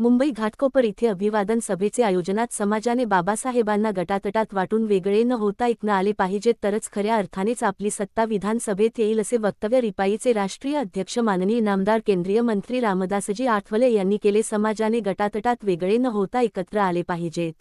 मुंबई घाटकोपर इथे अभिवादन सभेचे आयोजनात समाजाने बाबासाहेबांना गटातटात वाटून वेगळे न होता ऐकणं आले पाहिजेत तरच खऱ्या अर्थानेच आपली सत्ता विधानसभेत येईल असे वक्तव्य रिपाईचे राष्ट्रीय अध्यक्ष माननीय नामदार केंद्रीय मंत्री रामदासजी आठवले यांनी केले समाजाने गटातटात वेगळे न होता एकत्र आले पाहिजेत.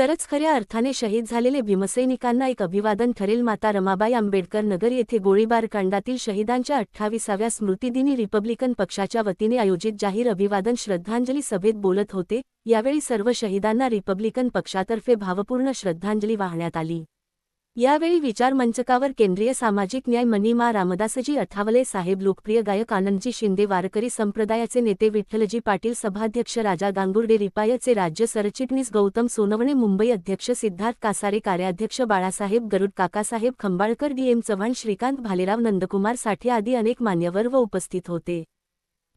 तरच खऱ्या अर्थाने शहीद झालेले भीमसैनिकांना एक अभिवादन ठरेल. माता रमाबाई आंबेडकर नगर येथे गोळीबार कांडातील शहीदांच्या अठ्ठावीसाव्या स्मृतिदिनी रिपब्लिकन पक्षाच्या वतीने आयोजित जाहीर अभिवादन श्रद्धांजली सभेत बोलत होते. यावेळी सर्व शहीदांना रिपब्लिकन पक्षातर्फे भावपूर्ण श्रद्धांजली वाहण्यात आली. यावेळी विचारमंचकावर केंद्रीय सामाजिक न्याय मनीमा रामदासजी अठावले साहेब लोकप्रिय गायक आनंदजी शिंदे वारकरी संप्रदायाचे नेते विठ्ठलजी पाटील सभाध्यक्ष राजा गांगुर्डे रिपायचे राज्य सरचिटणीस गौतम सोनवणे मुंबई अध्यक्ष सिद्धार्थ कासारे कार्याध्यक्ष बाळासाहेब गरुड काकासाहेब खंबाळकर डी एम चव्हाण श्रीकांत भालेराव नंदकुमार साठे आदी अनेक मान्यवर व उपस्थित होते.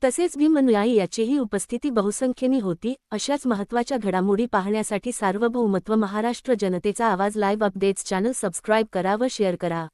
तसेच भीमनुयायी याचीही उपस्थिती बहुसंख्येने होती अशाच महत्त्वाच्या घडामोडी पाहण्यासाठी सार्वभौमत्व महाराष्ट्र जनतेचा आवाज लाईव्ह अपडेट्स चॅनल सबस्क्राईब करा व शेअर करा.